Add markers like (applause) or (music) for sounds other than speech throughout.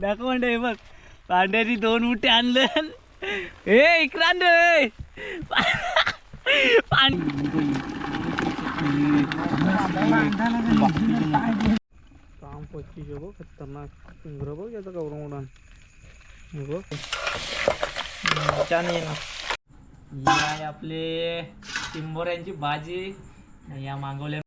दाखव म्हणते हे बघ. पांड्याची दोन मुठे आणले. ए इक्रांत रे. काम पच्चीस बघ खतरनाक. चिंगर बघ याचा गौरव उडान बघ. ही आपले चिंबोऱ्यांची भाजी. या मागवल्या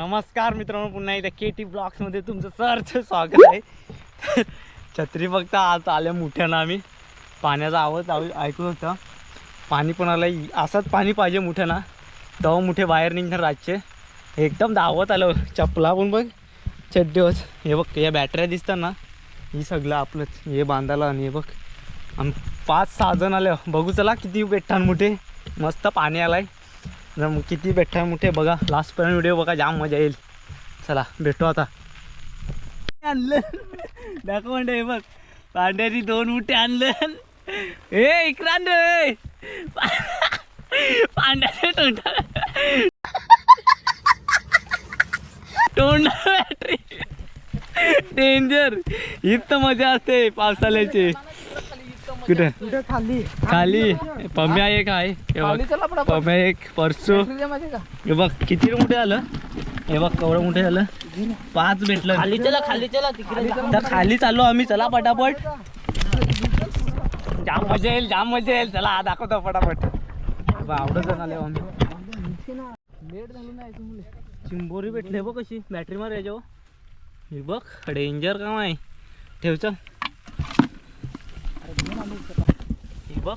नमस्कार मित्रांनो पुन्हा एकदा के टी ब्लॉक्समध्ये तुमचं सरचं स्वागत आहे. छत्री फक्त आज आल्या मोठ्यानं आम्ही. पाण्याचा आवाज आव- ऐकू होता पाणी पण आलं असंच पाणी पाहिजे मोठ्यानं. तेव्हा मोठे बाहेर निघणार रातचे. एकदम धावत आलं. चपला पण बघ. चड्डीवर हे बघ या बॅटऱ्या दिसतात ना. ही सगळं आपलंच. हे बांधायला आणि हे बघ. आम पाच सहा जण आले. बघू चला किती बेठान मुठे. मस्त पाणी आलं आहे मग किती बेठा मोठे बघा. लास्टपर्यंत व्हिडिओ बघा जाम मजा येईल. चला भेटू आता. आणलं. दाखव म्हणते हे बघ. पांड्याची दोन मुठे आणलं. ए इक्रांत रे. पांड्याचे तोंडा. बॅटरी डेंजर इथं मजा असते पावसाळ्याची. कुठे? खाली. खाली? पम्या एक आहे. हे बघ. पम्या एक परसू. हे बघ किती मोठे आलं हे बघ केवढं मोठे झालं? पाच भेटलं. खाली चला खाली चला तिकडे तर खाली चाललो आम्ही. चला पटापट. जाम मजा येईल जाम मजा येईल. चला दाखवतो पटापट. आवडत आले आम्ही. चिंबोरी भेटले बघ कशी. बॅटरी मार याच्यावर हे बघ डेंजर काम आहे. ठेवच हे बघ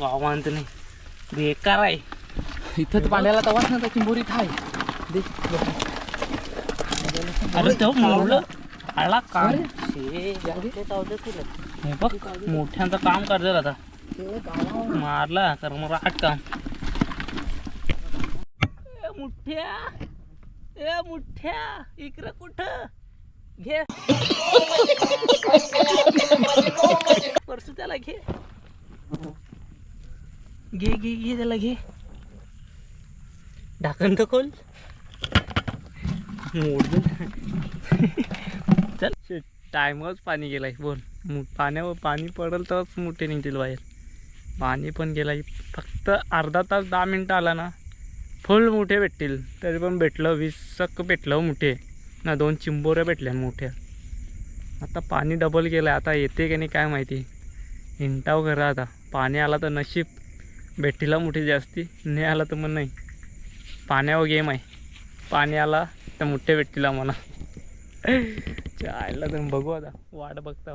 गावांत नाही बेकार आहे इथं पाण्याला तवाच ना चिंबोरी थाय अरे तो मोडलं आला काम हे बघ मोठ्यांचं काम करतात आता. मारला कर मग राहत काम. ए मुठ्या ए मुठ्या इकडं कुठं? घे. परसू त्याला घे. घे घे घे त्याला घे. ढाकण तर खोल. मोड चल. टायमच पाणी गेलाय. बोल. मु- पाण्यावर पाणी पडल तरच मोठे निघतील बाहेर. पाणी पण गेलाय. फक्त अर्धा तास दहा मिनटं आला ना फुल मोठे भेटतील. तरी पण भेटलं वीस सक्क भेटलं मोठे. ना दोन चिंबोऱ्या भेटल्या मोठ्या. आता पाणी डबल गेलं आता येते की नाही काय माहिती. हिंटाव करा आता. पाणी आला तर नशीब. भेटीला मोठी जास्ती. नाही आला तर मग नाही. पाण्यावर गेम आहे. पाणी आला तर मोठे भेटतील आम्हाला चायला तर बघू आता. वाट बघता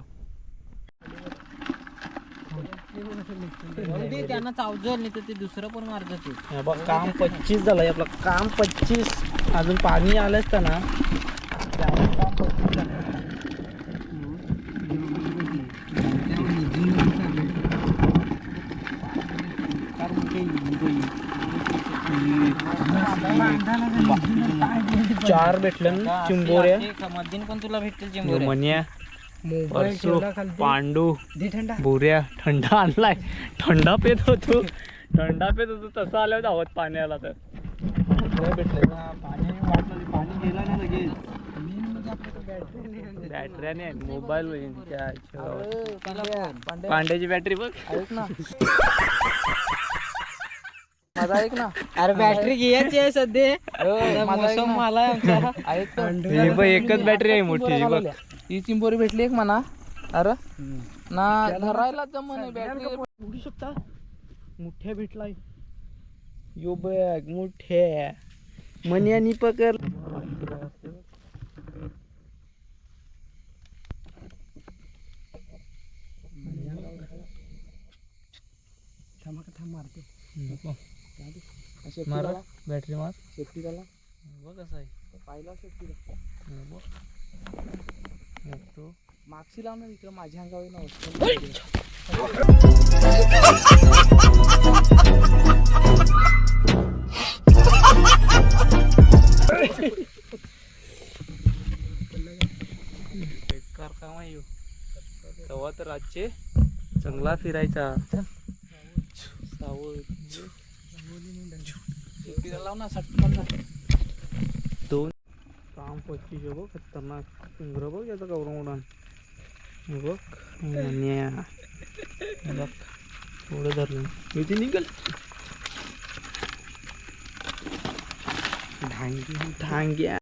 त्यांना चावजल नाही तर ते दुसरं पण मारत ते? बघ काम पच्चीस झालंय. आपलं काम पच्चीस. अजून पाणी आलं असतं चार भेटलं ना चिंबोऱ्या. मधीन पण तुला भेटतील मन्या परसू पांडू बुऱ्या थंडा आणलाय. थंडा पेत होतो. थंडा पेत होतो तसं आल्यावर धावत पाणी आला तर. ना पाणी वाटलं ते पाणी गेला ना लगेच बॅटऱ्याने मोबाईल पांड्याची बॅटरी बघ. ऐक ना. माझा ऐक ना. अरे बॅटरी घ्यायची आहे सध्या. मोसम मला ऐक ही बघ एकच बॅटरी आहे मोठी ही बघ. ही चिंबोरी भेटली एक म्हणा. अरे. ना धरायला जमन बॅटरी. उडू शकता? मोठ्या भेटलाय. यो बघ मोठ्या. मन्यानी पकड. मार बॅटरी मार. सेफ्टी झाला बघ कसं आहे. पाहिला सेफ्टी तो मागशी लाव ना इकडं माझ्या अंगावर ना बेकार काम आहे. तेव्हा तर रातचे चांगला फिरायचा सावध लाव ना सटकन जा. दोन काम पच्चीस बघ खतरनाक चिंगर बघ याचं गौरव उडान बघ बघ धरलं मी ते निघल ढांगी ढांग्या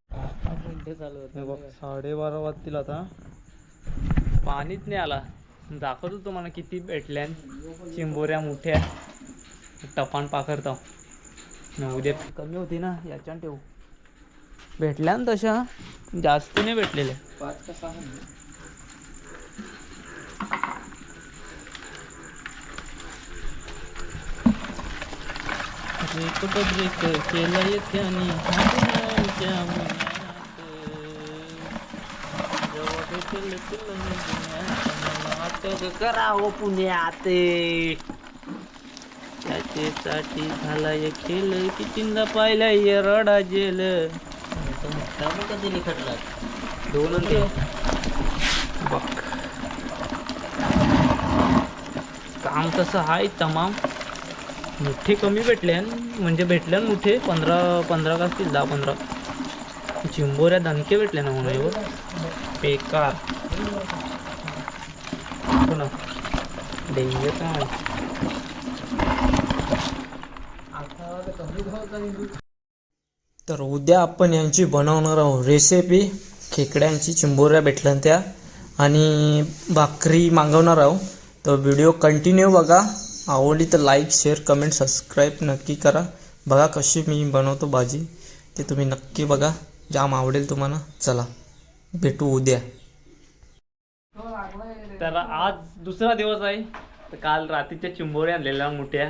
चालू बघ साडेबारा वाजतील आता पाणीच नाही आला दाखवतो तुम्हाला किती भेटल्या चिंबोऱ्या मोठ्या टपान पाखरतो. उद्या कमी होती ना याच्यानं ठेवू. भेटल्या ना तशा? जास्त नाही भेटलेल्या. पाच का सहा केला येते आणि. जेव्हा भेटेल करावं पुण्यात. त्याच्यासाठी झाला एक खेळ कितींदा पाहिला ये रडा जेल. कधी निखटला दोन बघ. काम तसं आहे तमाम. मोठे कमी भेटले म्हणजे भेटले मोठे पंधरा पंधरा का असतील दहा पंधरा. चिंबोऱ्या दणके भेटले ना म्हणून बेकार. डेंजर काय तर उद्या आपण यांची बनवणार आहोत रेसिपी खेकड्यांची चिंबोऱ्या भेटल्या त्या. आणि भाकरी मागवणार आहोत. तर व्हिडिओ कंटिन्यू बघा. आवडली तर लाईक शेअर कमेंट सबस्क्राईब नक्की करा. बघा कशी मी बनवतो भाजी. ते तुम्ही नक्की बघा. जाम आवडेल तुम्हाला. चला भेटू उद्या. तर आज दुसरा दिवस आहे. तर काल रात्रीच्या चिंबोऱ्या आणलेल्या मोठ्या.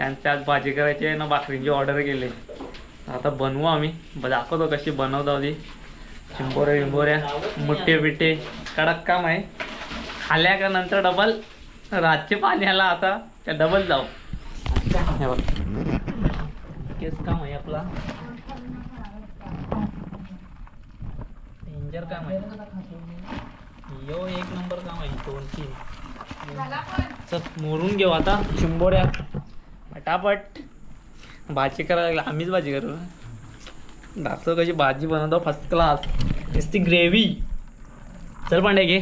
त्यांचे आज भाजी करायची आहे ना भाकरींची ऑर्डर केली. आता बनवू आम्ही. ब- दाखवतो कशी बनवतो आधी. चिंबोऱ्या विंबोऱ्या मुठे बिटे कडक काम आहे. खाल्या का नंतर डबल रातचे पाणी आला आता त्या डबल जाऊ? केस काम आहे आपला. डेंजर काम आहे. यो एक नंबर काम आहे दोन तीन. चल मोरून घेऊ आता. चिंबोऱ्या. पटापट भाजी करायला लागला. आम्हीच भाजी करू. दाखवतो कशी भाजी बनवतो. फर्स्ट क्लास नुसती ग्रेव्ही चल पांडे घे.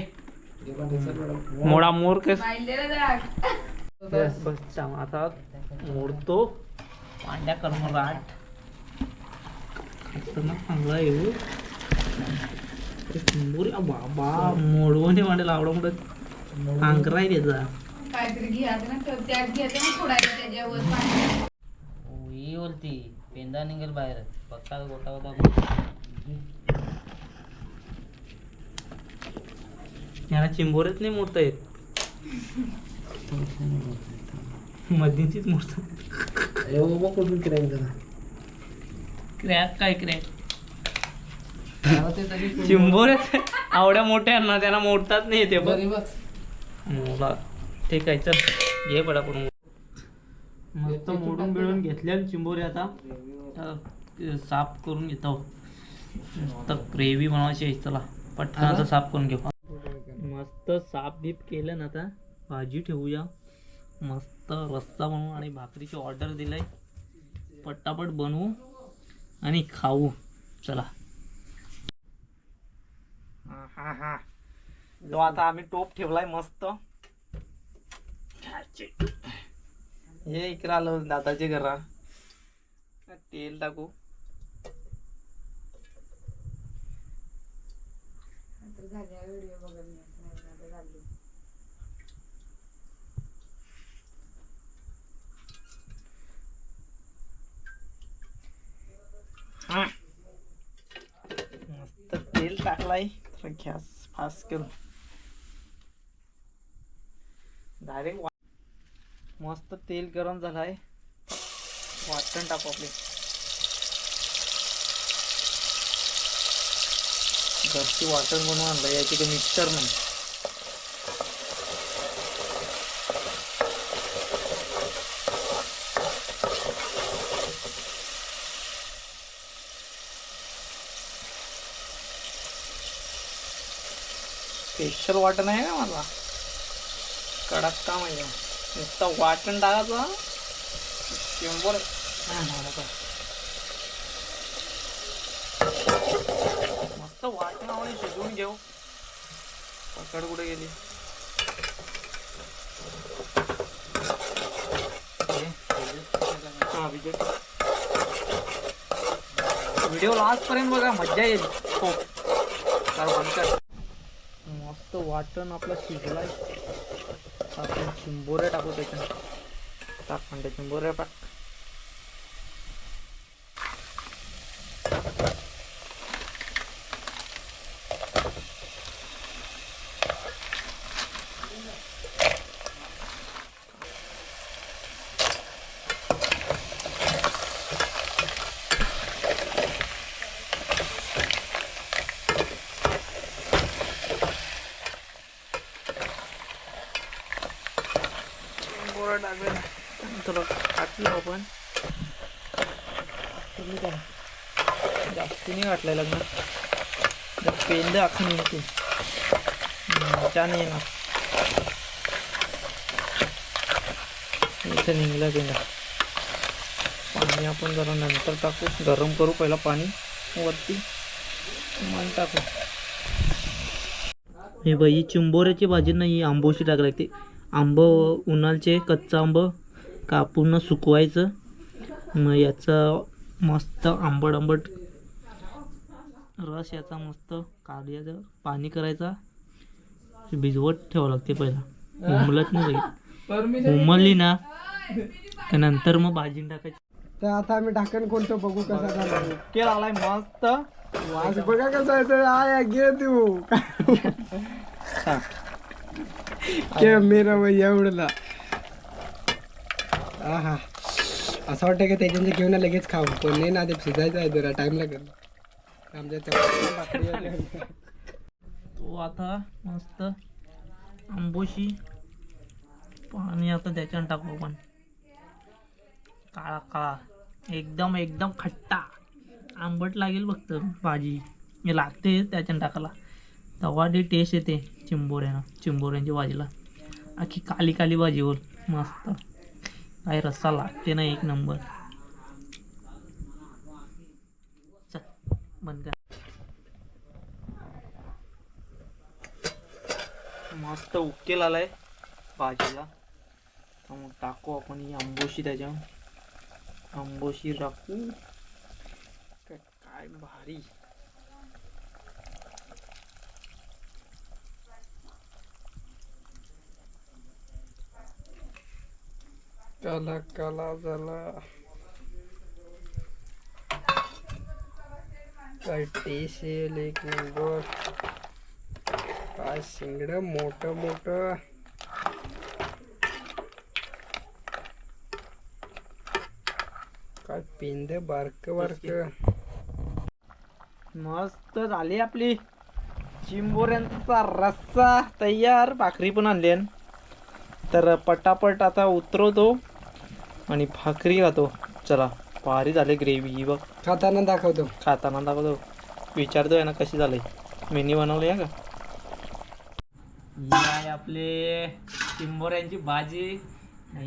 मोडा मोर कस आता मोडतो. पांड्या कर्मराट. खतरनाक चांगला हो. येऊ बाबा. मोडवणे मांडेल लावडा मोठं अंकरा त्याचा. काहीतरी घ्यायचं ना तर त्यात घ्यायचं ना फोडायचं त्याच्यावर पाणी. ही बोलती पेंदा निघेल बाहेर. बघता गोटा गोटा याला चिंबोरेच नाही मोडता येत. मधीचीच मोडतात क्रॅक काय क्रॅक चिंबोरेच. आवड्या मोठ्या ना त्यांना मोडतात नाही ते बघ. मोडा. ठीक आहे चल. घे पडा पडून मस्त मोडून बिडून घेतल्या चिंबोरे आता. आता साफ करून घेतो. मस्त ग्रेव्ही बनवायची आहे चला. पटकन आता साफ करून घेऊ. मस्त साफ बीप केलं ना आता. भाजी ठेवूया. मस्त रस्सा बनवू आणि भाकरीची ऑर्डर दिलाय. पटापट बनवू आणि खाऊ. चला. हा हा. तो आता आम्ही टोप ठेवलाय मस्त. हे इकडे आलो दादाचे घरा तेल टाकू. मस्त तेल टाकलाय तर गॅस फास्ट करू. डायरेक्ट मस्त तेल गरम झालं आहे वाटण टाकू आपले. घरची वाटण बनवून आणलं याची काही मिक्सर नाही स्पेशल वाटण आहे ना मला? कडक काम आहे नुसतं वाटण टाकायचं शंभर मस्त वाटण वाटणावणी शिजवून घेऊ पकड कुठे गेली व्हिडिओ लास्ट पर्यंत बघा मज्जा येईल खूप तर बंद मस्त वाटण आपलं शिजलाय आता आपण चिंबोऱ्या टाकू त्याच्यात. टाक म्हणजे चिंबोऱ्या टाक चिंबोऱ्या टाकूया थोडं टाकलं आपण तुम्ही काय जास्ती नाही वाटलंय लग्न. पेंड पेंद अख्खं निघते मजा नाही येणार इथं निघलं पेंदा पाणी आपण जरा नंतर टाकू. गरम करू पहिला पाणी. वरती मग टाकू. हे बाई चिंबोऱ्याची भाजी नाही आंबोशी टाकायला लागते आंब उन्हाळचे कच्चा आंब कापून सुकवायचं. मग याचं मस्त आंबट आंबट रस याचा मस्त काढायचं पाणी करायचा. भिजवत ठेवावं लागते पहिला. उमलत नाही उमलली ना तर नंतर मग भाजी टाकायची. तर आता आम्ही ढाकण कोणतं बघू कसा झाला केला आलाय मस्त. वास बघा कसा आहे तर आया घे तू. कॅमेरा एवढला. हा असं वाटतं की त्याच्यामध्ये घेऊन लगेच खाऊ. पण नाही ना ते शिजायचं आहे जरा टाइम लागेल आमच्या तेवढं भाकरी आहे. (laughs) तो आता मस्त आंबोशी पाणी आता त्याच्यानं टाकू आपण. काळा काळा. एकदम एकदम खट्टा. आंबट लागेल फक्त भाजी. हे लागते त्याच्यानं टाकायला. तेव्हा ती टेस्ट येते चिंबोऱ्यानं चिंबोऱ्यांच्या भाजीला. अख्खी काली काली भाजी होल मस्त. काही रस्सा लागते ना एक नंबर. चल मस्त उकेल आलाय भाजीला तर मग टाकू आपण ही आंबोशी त्याच्या आंबोशी टाकू. काय काय भारी. काला काला झाला. येईल एक नंबर काय शिंगड मोठ मोठ। काय पिंद बारक बारक। मस्त झाली आपली चिंबोऱ्यांचा रस्सा तयार. भाकरी पण आणली. तर पटापट आता उतरवतो आणि भाकरी खातो. चला भारी झाले ग्रेव्ही बघ. खाताना दाखवतो. खाताना दाखवतो. विचारतोय ना कशी झाली? मेन्यू बनवली आहे का? आहे आपले चिंबोऱ्यांची भाजी.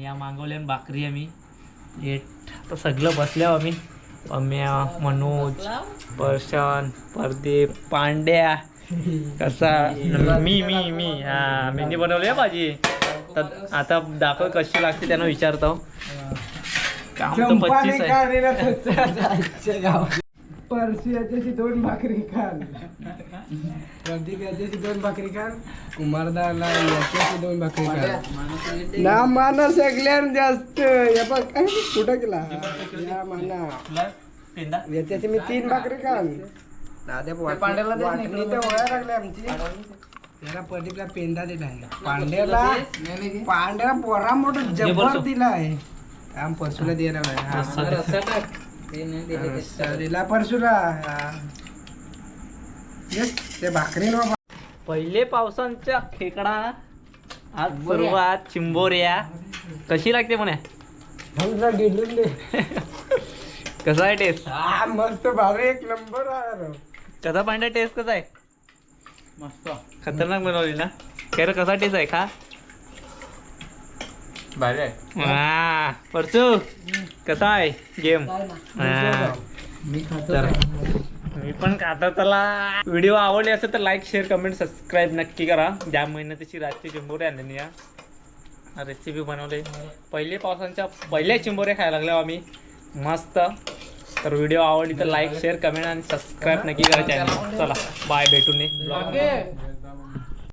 या मागवल्या भाकरी आम्ही हे आता सगळं बसल्या आम्ही. पम्या मनोज पर्शन परदीप पांड्या कसा? मी मी मी. हा मेन्यू बनवली आहे भाजी. तर आता दाखव कशी लागते त्यांना विचारतो. काम तर पच्चीस आहे. परसू याच्याशी दोन भाकरी खाल. प्रदीप याच्याशी दोन भाकरी खाल. कुमारदाला याच्याशी दोन भाकरी खाल. ना माना सगळ्यात जास्त. बघ काय कुठं गेला? या माना. याच्याशी मी तीन भाकरी खाल. पांड्याला वाटणी तर ओळा लागली आमची. त्याला प्रदीपला पेंदा दिलाय. पांड्याला पांड्याला पोरा मोठं जबर परसू. दिलाय. आम परसूला दिला रस्सा दिला परसूला हा. येस, ते भाकरी न पहिले पावसांच्या खेकडा आज सुरुवात चिंबोऱ्या. कशी लागते म्हणे? कसा आहे टेस्ट हा मस्त भारी एक नंबर आहे. कसा पांड्या टेस्ट कसा आहे? मस्त. खतरनाक बनवली ना. खैर कसा टेस्ट आहे? खा. हा परसू कसा आहे गेम? मी मी पण खाता. त्याला व्हिडिओ आवडले असेल तर लाईक शेअर कमेंट सबस्क्राईब नक्की करा. ज्या मेहनतीची रातची चिंबोरे आणली या रेसिपी बनवले. पहिले पावसांच्या पहिल्या चिंबोरे खायला लागलो आम्ही. मस्त. तर व्हिडिओ आवडली तर लाईक शेअर कमेंट आणि सबस्क्राईब नक्की करा चॅनल चला बाय भेटून.